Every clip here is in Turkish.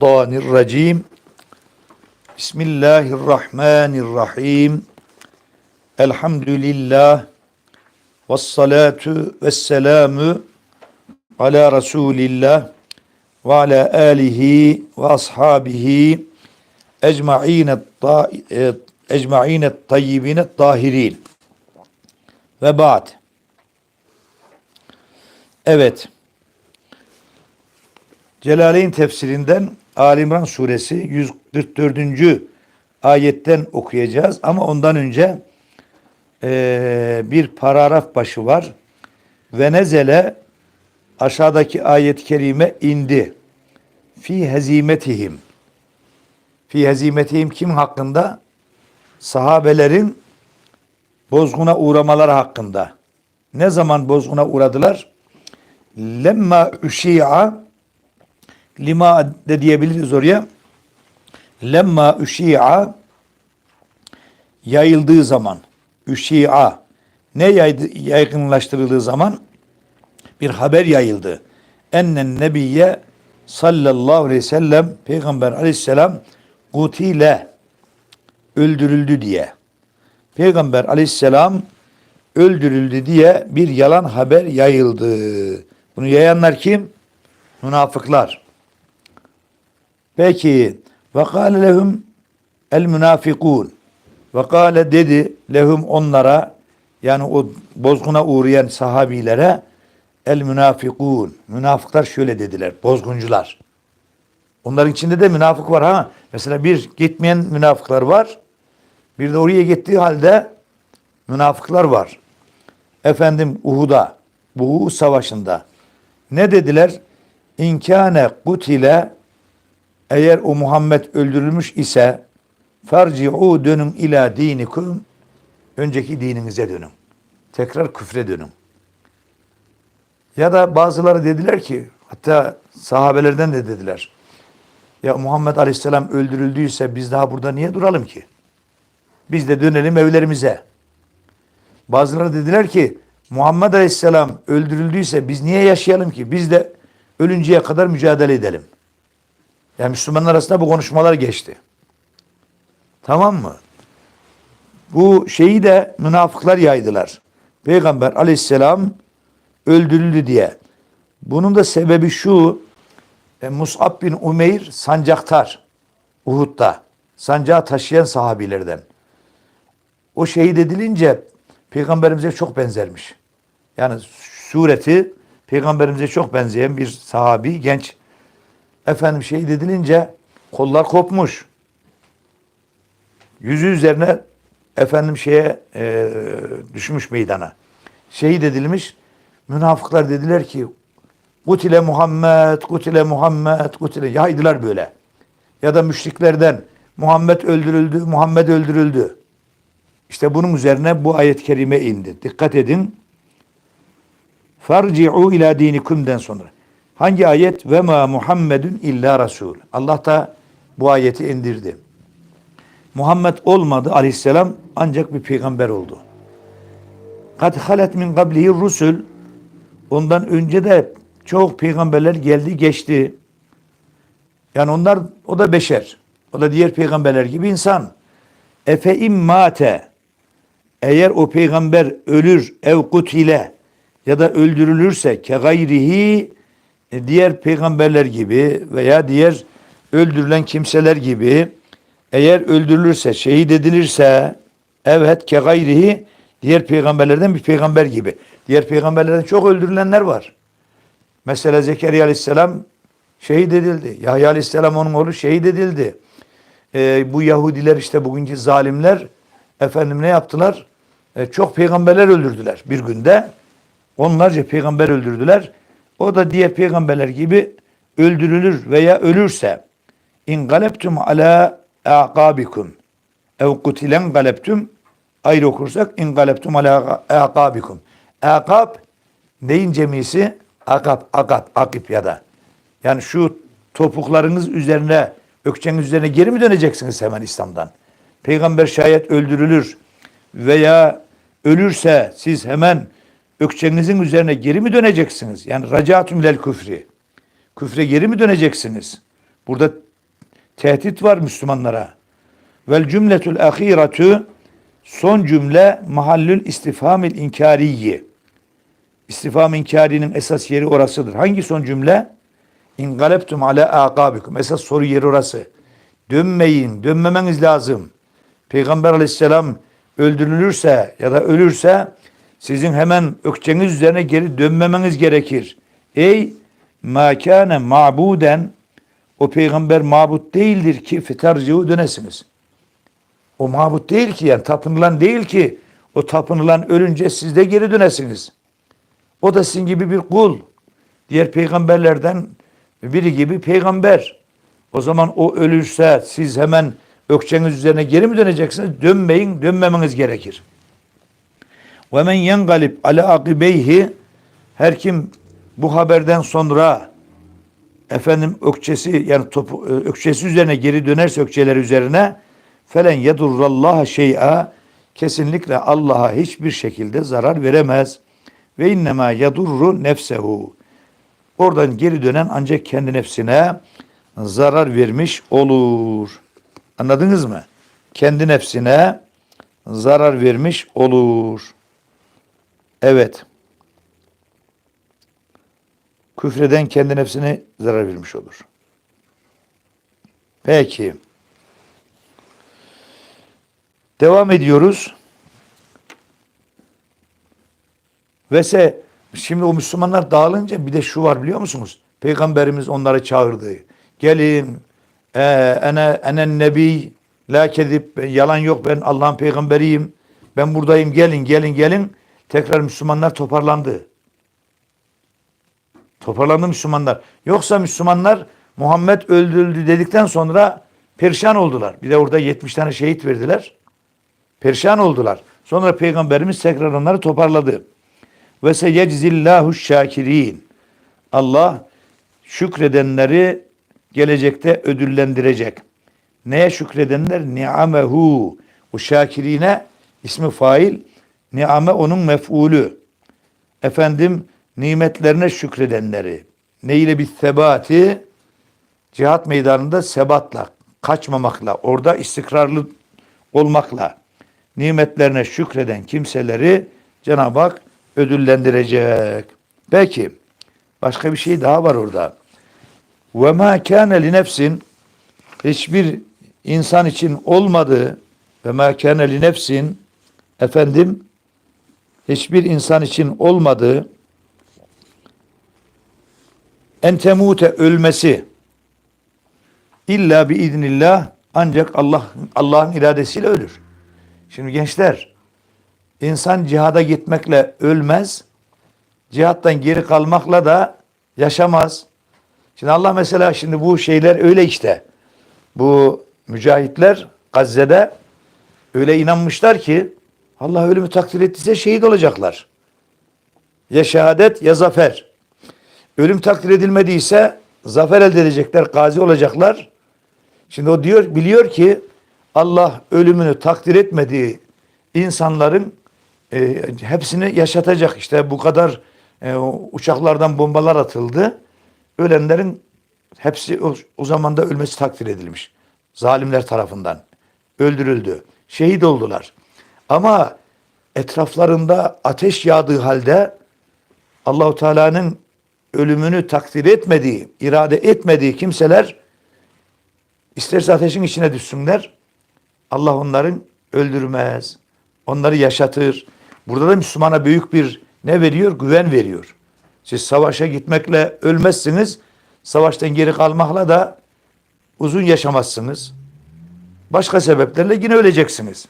Mineşşeytanirracim. Bismillahirrahmanirrahim. Elhamdülillah. Ve salatu ve selamu ala Resulillah ve ala alihi ve ashabihi ecma'ine ecma'ine tayyibine. Ve ba'd. Evet. Celaleyn tefsirinden Ali İmran suresi 144. ayetten okuyacağız. Ama ondan önce eee, bir paragraf başı var. Ve aşağıdaki ayet-i kerime indi. Fi hezimetihim. Fi hezimetihim kim hakkında? Sahabelerin bozguna uğramaları hakkında. Ne zaman bozguna uğradılar? Lemma üşi'a lima de diyebiliriz oraya. Lemma üşi'a yayıldığı zaman üşi'a ne yaydı, yaygınlaştırıldığı zaman bir haber yayıldı. Ennen nebiye sallallahu aleyhi ve sellem peygamber aleyhisselam kutile öldürüldü diye. Peygamber aleyhisselam öldürüldü diye bir yalan haber yayıldı. Bunu yayanlar kim? Münafıklar. Peki ve kâle lehum el münafikun ve kâle dedi lehum onlara yani o bozguna uğrayan sahabilere el münafikun münafıklar şöyle dediler bozguncular. Onların içinde de münafık var ha. Mesela bir gitmeyen münafıklar var. Bir de oraya gittiği halde münafıklar var. Efendim Uhud'a, bu Uhud savaşında ne dediler? İnkâne kutile eğer o Muhammed öldürülmüş ise farci'u dönün ila dinikum önceki dininize dönün. Tekrar küfre dönün. Ya da bazıları dediler ki hatta sahabelerden de dediler. Ya Muhammed Aleyhisselam öldürüldüyse biz daha burada niye duralım ki? Biz de dönelim evlerimize. Bazıları dediler ki Muhammed Aleyhisselam öldürüldüyse biz niye yaşayalım ki? Biz de ölünceye kadar mücadele edelim. Yani Müslümanlar arasında bu konuşmalar geçti. Tamam mı? Bu şeyi de münafıklar yaydılar. Peygamber aleyhisselam öldürüldü diye. Bunun da sebebi şu. E, Mus'ab bin Umeyr sancaktar. Uhud'da. Sancağı taşıyan sahabilerden. O şehit edilince peygamberimize çok benzermiş. Yani sureti peygamberimize çok benzeyen bir sahabi, genç efendim şehit edilince kollar kopmuş. Yüzü üzerine efendim şeye e, düşmüş meydana. Şehit edilmiş. Münafıklar dediler ki Kutile Muhammed, Kutile Muhammed, Kutile yaydılar böyle. Ya da müşriklerden Muhammed öldürüldü, Muhammed öldürüldü. İşte bunun üzerine bu ayet-i kerime indi. Dikkat edin. Farci'u ila dinikum'den sonra. Hangi ayet? Ve ma Muhammedun illa Rasul. Allah da bu ayeti indirdi. Muhammed olmadı aleyhisselam ancak bir peygamber oldu. Kad halet min qablihi rusul. Ondan önce de çok peygamberler geldi geçti. Yani onlar o da beşer. O da diğer peygamberler gibi insan. Efe immate eğer o peygamber ölür ev kutile ya da öldürülürse ke gayrihi diğer peygamberler gibi veya diğer öldürülen kimseler gibi eğer öldürülürse, şehit edilirse evet ke gayrihi diğer peygamberlerden bir peygamber gibi. Diğer peygamberlerden çok öldürülenler var. Mesela Zekeriya aleyhisselam şehit edildi. Yahya aleyhisselam onun oğlu şehit edildi. Ee, bu Yahudiler işte bugünkü zalimler efendim ne yaptılar? Ee, çok peygamberler öldürdüler bir günde. Onlarca peygamber öldürdüler. O da diğer peygamberler gibi öldürülür veya ölürse in galeptum ala aqabikum ev kutilen galeptum ayrı okursak in galeptum ala aqabikum. Aqab neyin cemisi? Akap, akap, akip ya da. Yani şu topuklarınız üzerine, ökçeniz üzerine geri mi döneceksiniz hemen İslam'dan? Peygamber şayet öldürülür veya ölürse siz hemen ökçenizin üzerine geri mi döneceksiniz? Yani racatum lel küfri. Küfre geri mi döneceksiniz? Burada tehdit var Müslümanlara. Vel cümletül ahiretü son cümle mahallül istifhamil inkariyi. İstifham inkarinin esas yeri orasıdır. Hangi son cümle? İngaleptum ala akabikum. Esas soru yeri orası. Dönmeyin, dönmemeniz lazım. Peygamber aleyhisselam öldürülürse ya da ölürse sizin hemen ökçeniz üzerine geri dönmemeniz gerekir. Ey ma kâne ma'buden o peygamber mabut değildir ki fetercihu dönesiniz. O mabut değil ki yani tapınılan değil ki o tapınılan ölünce siz de geri dönesiniz. O da sizin gibi bir kul. Diğer peygamberlerden biri gibi peygamber. O zaman o ölürse siz hemen ökçeniz üzerine geri mi döneceksiniz? Dönmeyin, dönmemeniz gerekir. Ve men yengalib ala akibeyhi her kim bu haberden sonra efendim ökçesi yani topu, ökçesi üzerine geri dönerse ökçeleri üzerine felen yedurrallaha şey'a kesinlikle Allah'a hiçbir şekilde zarar veremez. Ve innema yadurru nefsehu. Oradan geri dönen ancak kendi nefsine zarar vermiş olur. Anladınız mı? Kendi nefsine zarar vermiş olur. Evet. Küfreden kendi nefsine zarar vermiş olur. Peki. Devam ediyoruz. Vese şimdi o Müslümanlar dağılınca bir de şu var biliyor musunuz? Peygamberimiz onları çağırdı. Gelin e, ene enen nebi la kezip yalan yok ben Allah'ın peygamberiyim. Ben buradayım gelin gelin gelin. Tekrar Müslümanlar toparlandı. Toparlandı Müslümanlar. Yoksa Müslümanlar Muhammed öldürüldü dedikten sonra perişan oldular. Bir de orada 70 tane şehit verdiler. Perişan oldular. Sonra Peygamberimiz tekrar onları toparladı. Ve seyeczillahu şakirin. Allah şükredenleri gelecekte ödüllendirecek. Neye şükredenler? Ni'amehu. O şakirine ismi fail. Ni'ame onun mef'ulü. Efendim nimetlerine şükredenleri. Ne ile bir sebati? Cihat meydanında sebatla, kaçmamakla, orada istikrarlı olmakla nimetlerine şükreden kimseleri Cenab-ı Hak ödüllendirecek. Peki başka bir şey daha var orada. Ve ma kana li nefsin hiçbir insan için olmadığı ve ma kana li nefsin efendim hiçbir insan için olmadığı entemute ölmesi illa bi idnillah ancak Allah Allah'ın iradesiyle ölür. Şimdi gençler insan cihada gitmekle ölmez. Cihattan geri kalmakla da yaşamaz. Şimdi Allah mesela şimdi bu şeyler öyle işte. Bu mücahitler Gazze'de öyle inanmışlar ki Allah ölümü takdir ettiyse şehit olacaklar. Ya şehadet ya zafer. Ölüm takdir edilmediyse zafer elde edecekler, gazi olacaklar. Şimdi o diyor, biliyor ki Allah ölümünü takdir etmediği insanların e, hepsini yaşatacak. İşte bu kadar e, uçaklardan bombalar atıldı. Ölenlerin hepsi o, o zaman da ölmesi takdir edilmiş. Zalimler tarafından öldürüldü. Şehit oldular. Ama etraflarında ateş yağdığı halde Allahu Teala'nın ölümünü takdir etmediği, irade etmediği kimseler isterse ateşin içine düşsünler. Allah onların öldürmez. Onları yaşatır. Burada da Müslümana büyük bir ne veriyor? Güven veriyor. Siz savaşa gitmekle ölmezsiniz. Savaştan geri kalmakla da uzun yaşamazsınız. Başka sebeplerle yine öleceksiniz.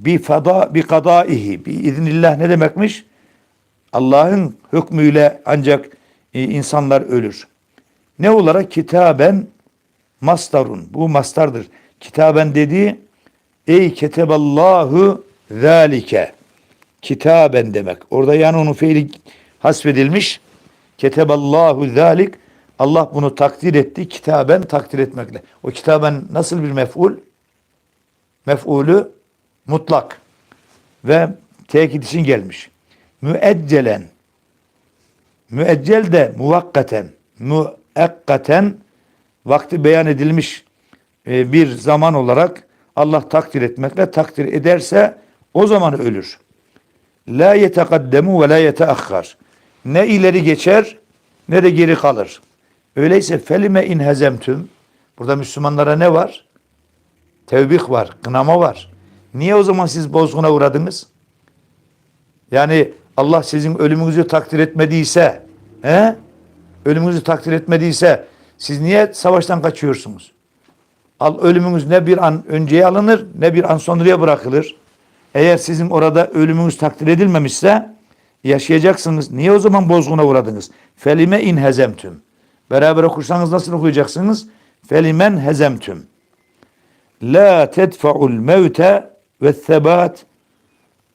Bi fada bi kadaihi bi iznillah ne demekmiş? Allah'ın hükmüyle ancak e, insanlar ölür. Ne olarak kitaben mastarun. Bu mastardır. Kitaben dediği ey keteballahu zalike. Kitaben demek. Orada yani onun fiili hasfedilmiş. Keteballahu zalik. Allah bunu takdir etti. Kitaben takdir etmekle. O kitaben nasıl bir mef'ul? Mef'ulü mutlak. Ve tekit için gelmiş. Müeccelen. Müeccel de muvakkaten. Müekkaten vakti beyan edilmiş e, bir zaman olarak Allah takdir etmekle takdir ederse o zaman ölür. La yetekaddemu ve la yeteakhar. Ne ileri geçer ne de geri kalır. Öyleyse felime in hezemtüm. Burada Müslümanlara ne var? Tevbih var, kınama var. Niye o zaman siz bozguna uğradınız? Yani Allah sizin ölümünüzü takdir etmediyse, he? Ölümünüzü takdir etmediyse siz niye savaştan kaçıyorsunuz? Al ölümünüz ne bir an önceye alınır ne bir an sonraya bırakılır. Eğer sizin orada ölümünüz takdir edilmemişse yaşayacaksınız. Niye o zaman bozguna uğradınız? Felime in hezemtüm. Beraber okursanız nasıl okuyacaksınız? Felimen hezemtüm. La tedfa'ul mevte ve sebat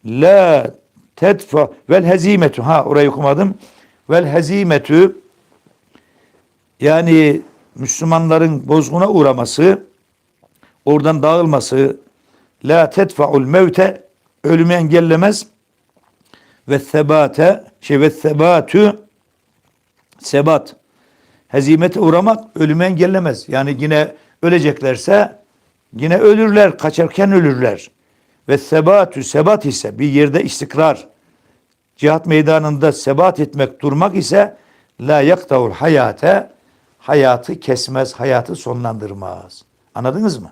la tedfa vel hezimetu. Ha orayı okumadım. Vel hezimetu yani Müslümanların bozguna uğraması, oradan dağılması, la tedfa'ul mevte ölümü engellemez ve sebate şey ve sebatü sebat hezimete uğramak ölümü engellemez. Yani yine öleceklerse yine ölürler, kaçarken ölürler. Ve sebatü sebat ise bir yerde istikrar, cihat meydanında sebat etmek, durmak ise la yaktavul hayate hayatı kesmez, hayatı sonlandırmaz. Anladınız mı?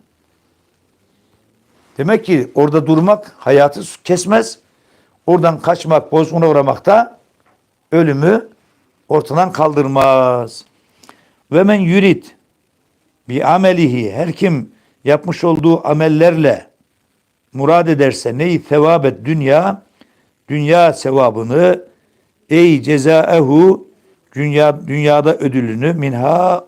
Demek ki orada durmak hayatı kesmez. Oradan kaçmak, bozguna uğramak da ölümü ortadan kaldırmaz. Ve men yurid bi amelihi her kim yapmış olduğu amellerle murad ederse neyi sevabet dünya dünya sevabını ey cezaehu dünya dünyada ödülünü minha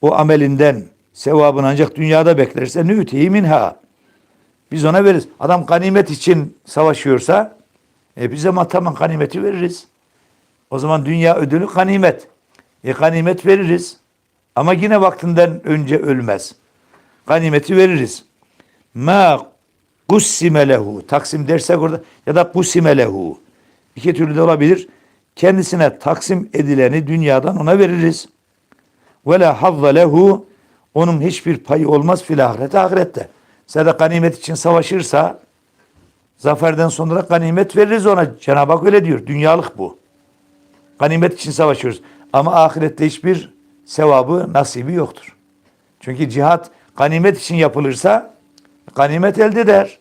o amelinden sevabını ancak dünyada beklerse nü'tihi minha biz ona veririz. Adam ganimet için savaşıyorsa e biz de tamam ganimeti veririz. O zaman dünya ödülü ganimet. E ganimet veririz. Ama yine vaktinden önce ölmez. Ganimeti veririz. Ma kussime lehu. Taksim dersek orada ya da kussime lehu. İki türlü de olabilir. Kendisine taksim edileni dünyadan ona veririz. Ve la hazza lehu. Onun hiçbir payı olmaz fil ahirete ahirette. De ganimet için savaşırsa zaferden sonra ganimet veririz ona. Cenab-ı Hak öyle diyor. Dünyalık bu. Ganimet için savaşıyoruz. Ama ahirette hiçbir sevabı, nasibi yoktur. Çünkü cihat ganimet için yapılırsa ganimet elde eder.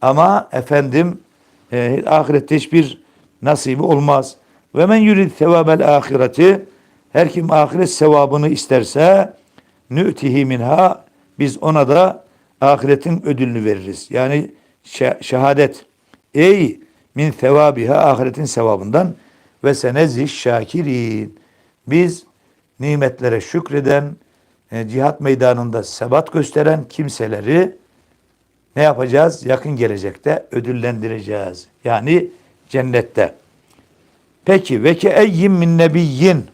Ama efendim e, ahirette hiçbir nasibi olmaz. Ve men yurid sevabel ahireti her kim ahiret sevabını isterse nü'tihi minha biz ona da ahiretin ödülünü veririz. Yani şehadet. Ey min sevabiha ahiretin sevabından ve senezih şakirin. Biz nimetlere şükreden, e, cihat meydanında sebat gösteren kimseleri ne yapacağız? Yakın gelecekte ödüllendireceğiz. Yani cennette. Peki ve ke eyyin min nebiyyin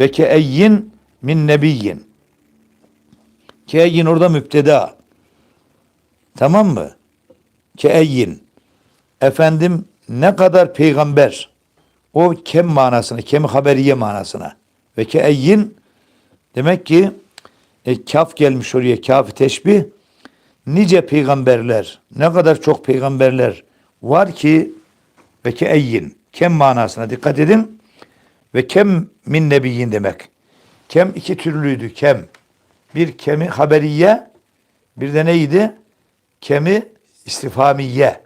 ve ke eyyin min nebiyyin. Ke eyyin orada müpteda. Tamam mı? Ke eyyin. Efendim ne kadar peygamber o kem manasına, kem haberiye manasına. Ve ke eyyin demek ki e, kaf gelmiş oraya kaf teşbih. Nice peygamberler, ne kadar çok peygamberler var ki ve ke eyyin kem manasına dikkat edin. Ve kem min nebiyyin demek. Kem iki türlüydü kem. Bir kemi haberiye, bir de neydi? Kemi istifamiye.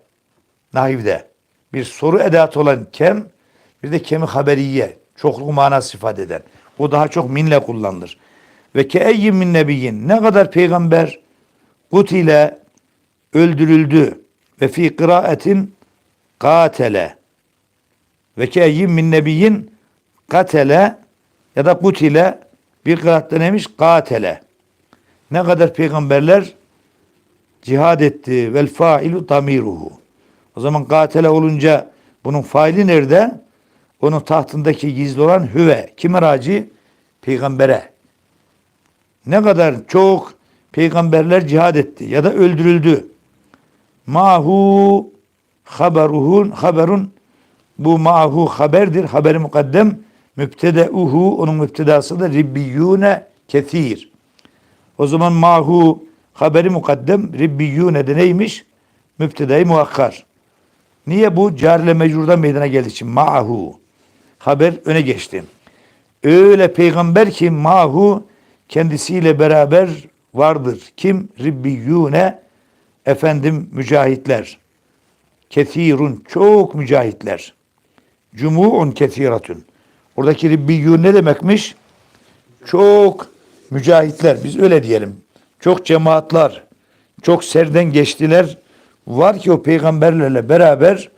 Nahivde. Bir soru edatı olan kem, bir de kemi haberiye. Çokluk manası ifade eden. O daha çok minle kullanılır. Ve ke eyyin min nebiyyin. Ne kadar peygamber kutile öldürüldü. Ve fi kıraatin katele. Ve ke eyyin min nebiyyin katele ya da kutile bir kıraatta neymiş? Katele. Ne kadar peygamberler cihad etti. Vel failu damiruhu. O zaman katele olunca bunun faili nerede? Onun tahtındaki gizli olan hüve. Kime raci? Peygambere. Ne kadar çok peygamberler cihad etti ya da öldürüldü. Mahu haberuhun haberun bu mahu haberdir. Haberi mukaddem mübtedeuhu onun müptedası da ribbiyune kethir. O zaman mahu haberi mukaddem ribbiyune de neymiş? Mübtedai muakkar. Niye bu carile mecrurdan meydana geldiği için? Ma'hu. Haber öne geçti. Öyle peygamber ki mahu kendisiyle beraber vardır. Kim? Ribbiyune efendim mücahitler. Kethirun çok mücahitler. Cumu'un kethiratun. Oradaki Ribbiyun ne demekmiş? Çok mücahitler. Biz öyle diyelim. Çok cemaatler, çok serden geçtiler. Var ki o peygamberlerle beraber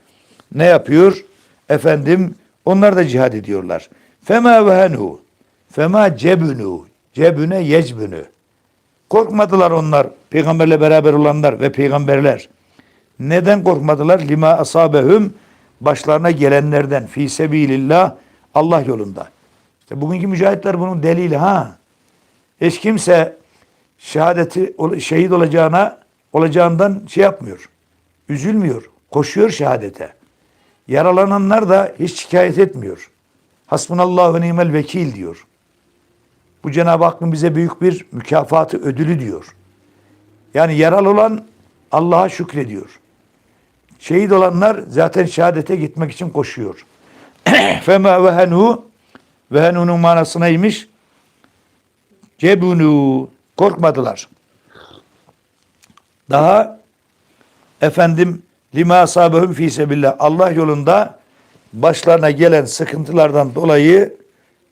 ne yapıyor? Efendim onlar da cihad ediyorlar. Fema vehenu. Fema cebunu. Cebüne yecbünü. Korkmadılar onlar. Peygamberle beraber olanlar ve peygamberler. Neden korkmadılar? Lima asabehum başlarına gelenlerden fi sebilillah Allah yolunda. İşte bugünkü mücahitler bunun delili ha. Hiç kimse şehadeti şehit olacağına olacağından şey yapmıyor. Üzülmüyor. Koşuyor şehadete. Yaralananlar da hiç şikayet etmiyor. Hasbunallahu ve nimel vekil diyor. Bu Cenab-ı Hakk'ın bize büyük bir mükafatı, ödülü diyor. Yani yaralı olan Allah'a şükrediyor. Şehit olanlar zaten şehadete gitmek için koşuyor. Fema vehenu vehenunun manası neymiş? Cebunu korkmadılar. Daha efendim lima asabehum fi sebillah Allah yolunda başlarına gelen sıkıntılardan dolayı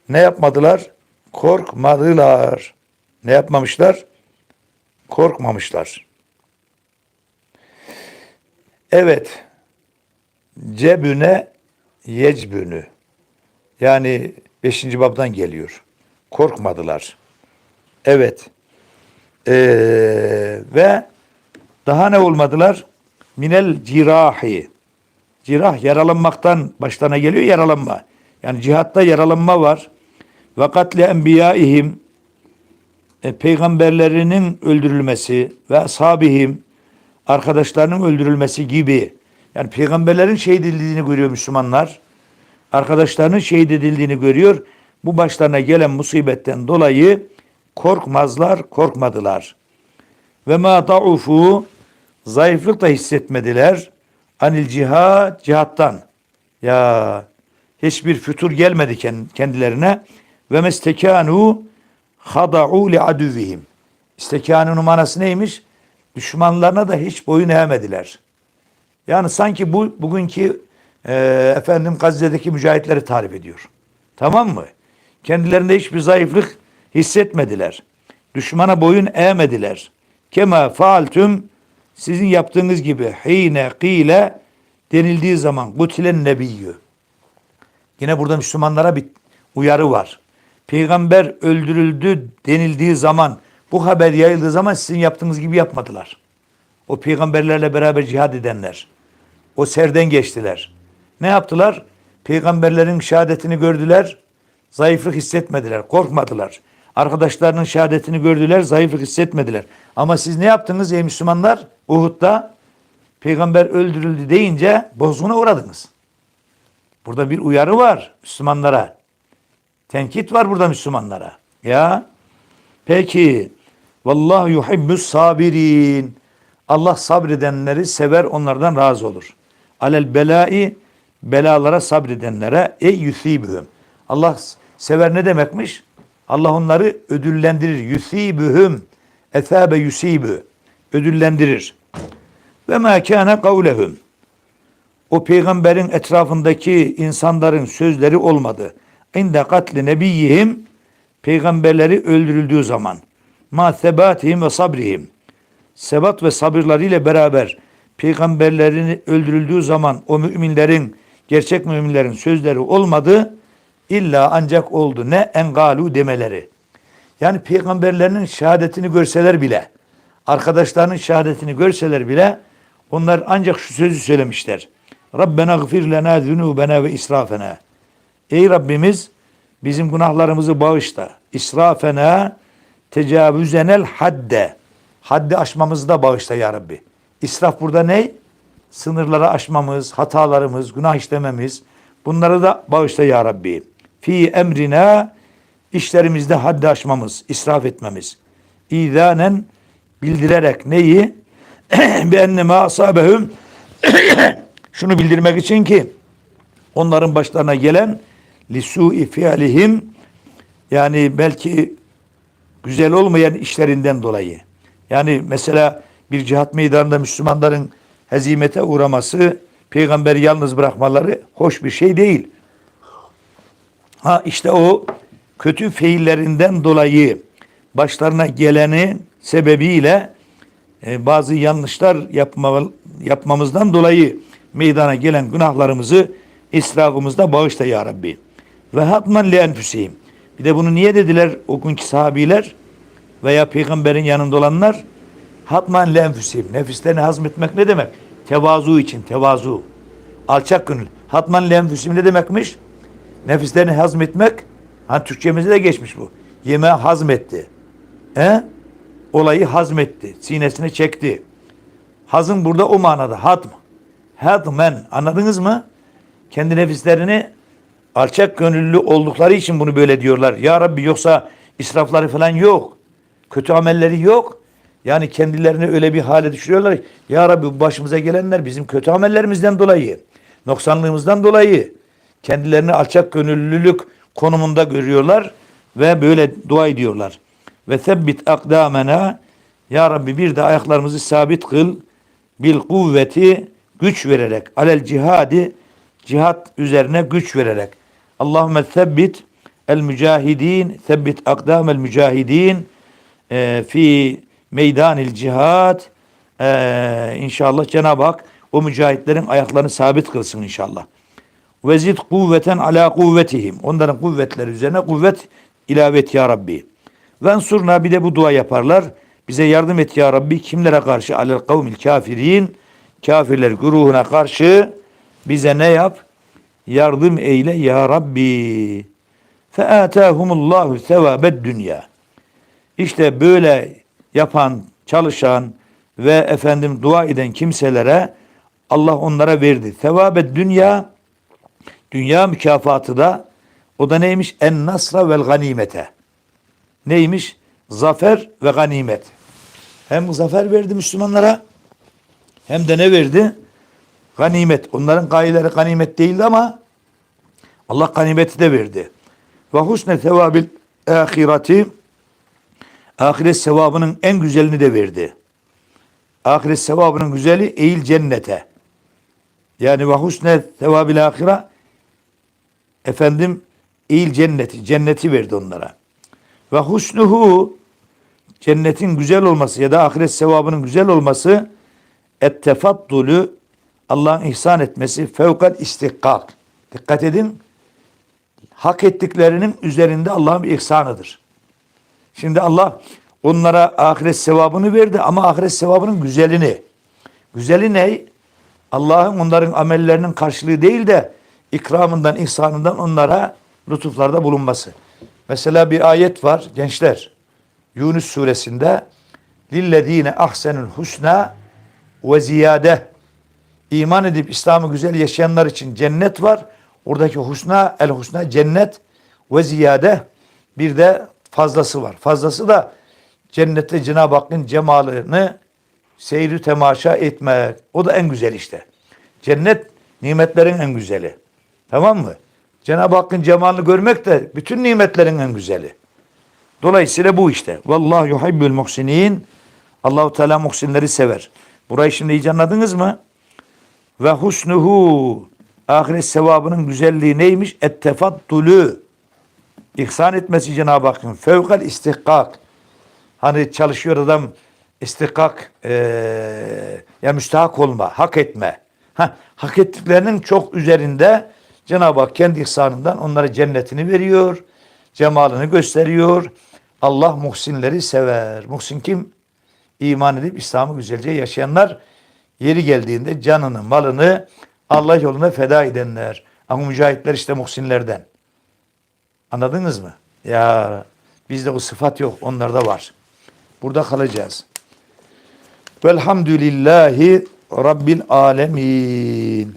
ne yapmadılar? Korkmadılar. Ne yapmamışlar? Korkmamışlar. Evet. Cebüne yecbünü. Yani beşinci babdan geliyor. Korkmadılar. Evet. Ee, ve daha ne olmadılar? Minel cirahi. Cirah yaralanmaktan başlarına geliyor yaralanma. Yani cihatta yaralanma var. Ve katle enbiyaihim e, peygamberlerinin öldürülmesi ve ashabihim arkadaşlarının öldürülmesi gibi. Yani peygamberlerin şehit edildiğini görüyor Müslümanlar. Arkadaşlarının şehit edildiğini görüyor. Bu başlarına gelen musibetten dolayı korkmazlar, korkmadılar. Ve ma da'ufu zayıflık da hissetmediler. Anil cihad, cihattan. Ya hiçbir fütur gelmedi kendilerine. Ve mestekanu hada'u li aduvihim. İstekanun manası neymiş? Düşmanlarına da hiç boyun eğmediler. Yani sanki bu bugünkü e, efendim Gazze'deki mücahitleri tarif ediyor. Tamam mı? Kendilerinde hiçbir zayıflık hissetmediler. Düşmana boyun eğmediler. Kema faaltüm sizin yaptığınız gibi hine kile denildiği zaman gutilen nebiyyü. Yine burada Müslümanlara bir uyarı var. Peygamber öldürüldü denildiği zaman bu haber yayıldığı zaman sizin yaptığınız gibi yapmadılar. O peygamberlerle beraber cihad edenler. O serden geçtiler. Ne yaptılar? Peygamberlerin şehadetini gördüler. Zayıflık hissetmediler. Korkmadılar. Arkadaşlarının şehadetini gördüler. Zayıflık hissetmediler. Ama siz ne yaptınız ey Müslümanlar? Uhud'da peygamber öldürüldü deyince bozguna uğradınız. Burada bir uyarı var Müslümanlara. Tenkit var burada Müslümanlara. Ya peki vallahu yuhibbus sabirin. Allah sabredenleri sever onlardan razı olur. Alel belai belalara sabredenlere ey yusibühüm. Allah sever ne demekmiş? Allah onları ödüllendirir. Yusibühüm. Ethabe yusibü. Ödüllendirir. Ve ma kana kavlehum. O peygamberin etrafındaki insanların sözleri olmadı. İnde katli nebiyihim peygamberleri öldürüldüğü zaman ma sebatihim ve sabrihim sebat ve sabırlarıyla beraber peygamberlerin öldürüldüğü zaman o müminlerin gerçek müminlerin sözleri olmadı illa ancak oldu ne engalu demeleri. Yani peygamberlerinin şehadetini görseler bile arkadaşlarının şehadetini görseler bile onlar ancak şu sözü söylemişler. Rabbena gfir lena zunubena ve israfena. Ey Rabbimiz bizim günahlarımızı bağışla. İsrafena tecavüzenel hadde. Haddi aşmamızı da bağışla ya Rabbi. İsraf burada ne? Sınırları aşmamız, hatalarımız, günah işlememiz. Bunları da bağışla ya Rabbi. Fi emrina işlerimizde haddi aşmamız, israf etmemiz. İzanen bildirerek neyi? Bi ennema asabehum şunu bildirmek için ki onların başlarına gelen lisu'i fialihim yani belki güzel olmayan işlerinden dolayı. Yani mesela bir cihat meydanında Müslümanların hezimete uğraması, peygamberi yalnız bırakmaları hoş bir şey değil. Ha işte o kötü fiillerinden dolayı başlarına geleni sebebiyle e, bazı yanlışlar yapma, yapmamızdan dolayı meydana gelen günahlarımızı israfımızda bağışla ya Rabbi. Ve hatman li enfusihim. Bir de bunu niye dediler o günkü sahabiler veya peygamberin yanında olanlar? Hatman li enfusihim. Nefislerini hazmetmek ne demek? Tevazu için, tevazu. Alçak gönül. Hatman li enfusihim ne demekmiş? Nefislerini hazmetmek, hani Türkçemizde de geçmiş bu. Yemeği hazmetti. He? Olayı hazmetti. Sinesine çekti. Hazım burada o manada. Hatm. Hatmen. Anladınız mı? Kendi nefislerini alçak gönüllü oldukları için bunu böyle diyorlar. Ya Rabbi yoksa israfları falan yok. Kötü amelleri yok. Yani kendilerini öyle bir hale düşürüyorlar. Ya Rabbi başımıza gelenler bizim kötü amellerimizden dolayı, noksanlığımızdan dolayı kendilerini alçak gönüllülük konumunda görüyorlar ve böyle dua ediyorlar. Ve sebbit akdamena Ya Rabbi bir de ayaklarımızı sabit kıl bil kuvveti güç vererek alel cihadi cihat üzerine güç vererek Allahümme sebbit el mücahidin sebbit akdamel mücahidin e, fi meydanil cihad e, inşallah Cenab-ı Hak o mücahitlerin ayaklarını sabit kılsın inşallah. Vezid kuvveten ala kuvvetihim. Onların kuvvetleri üzerine kuvvet ilave et ya Rabbi. Vensurna bir de bu dua yaparlar. Bize yardım et ya Rabbi. Kimlere karşı? Alel kavmil kafirin. Kafirler güruhuna karşı bize ne yap? Yardım eyle ya Rabbi. Featahumullahu sevabed dünya. İşte böyle yapan, çalışan ve efendim dua eden kimselere Allah onlara verdi. Sevabed dünya dünya mükafatı da o da neymiş? En nasra vel ganimete. Neymiş? Zafer ve ganimet. Hem zafer verdi Müslümanlara hem de ne verdi? Ganimet. Onların gayeleri ganimet değildi ama Allah ganimeti de verdi. Ve husne sevabil ahireti ahiret sevabının en güzelini de verdi. Ahiret sevabının güzeli eğil cennete. Yani ve husne sevabil ahira efendim eğil cenneti, cenneti verdi onlara. Ve husnuhu cennetin güzel olması ya da ahiret sevabının güzel olması ettefaddülü Allah'ın ihsan etmesi fevkal istihkak. Dikkat edin. Hak ettiklerinin üzerinde Allah'ın bir ihsanıdır. Şimdi Allah onlara ahiret sevabını verdi ama ahiret sevabının güzelini. Güzeli ne? Allah'ın onların amellerinin karşılığı değil de ikramından, ihsanından onlara lütuflarda bulunması. Mesela bir ayet var gençler. Yunus suresinde lillezine ahsenul husna ve ziyade iman edip İslam'ı güzel yaşayanlar için cennet var. Oradaki husna el husna cennet ve ziyade bir de fazlası var. Fazlası da cennette Cenab-ı Hakk'ın cemalını seyri temaşa etmek. O da en güzel işte. Cennet nimetlerin en güzeli. Tamam mı? Cenab-ı Hakk'ın cemalını görmek de bütün nimetlerin en güzeli. Dolayısıyla bu işte. Vallahu yuhibbul muhsinin. Allahu Teala muhsinleri sever. Burayı şimdi iyice anladınız mı? Ve husnuhu ahiret sevabının güzelliği neymiş? Ettefaddülü. İhsan etmesi Cenab-ı Hakk'ın. Fevkal istihkak. Hani çalışıyor adam istihkak ee, ya müstahak olma, hak etme. Ha, hak ettiklerinin çok üzerinde Cenab-ı Hak kendi ihsanından onlara cennetini veriyor. Cemalını gösteriyor. Allah muhsinleri sever. Muhsin kim? İman edip İslam'ı güzelce yaşayanlar yeri geldiğinde canını, malını Allah yoluna feda edenler. Ama mücahitler işte muhsinlerden. Anladınız mı? Ya bizde o sıfat yok. Onlarda var. Burada kalacağız. Velhamdülillahi Rabbil alemin.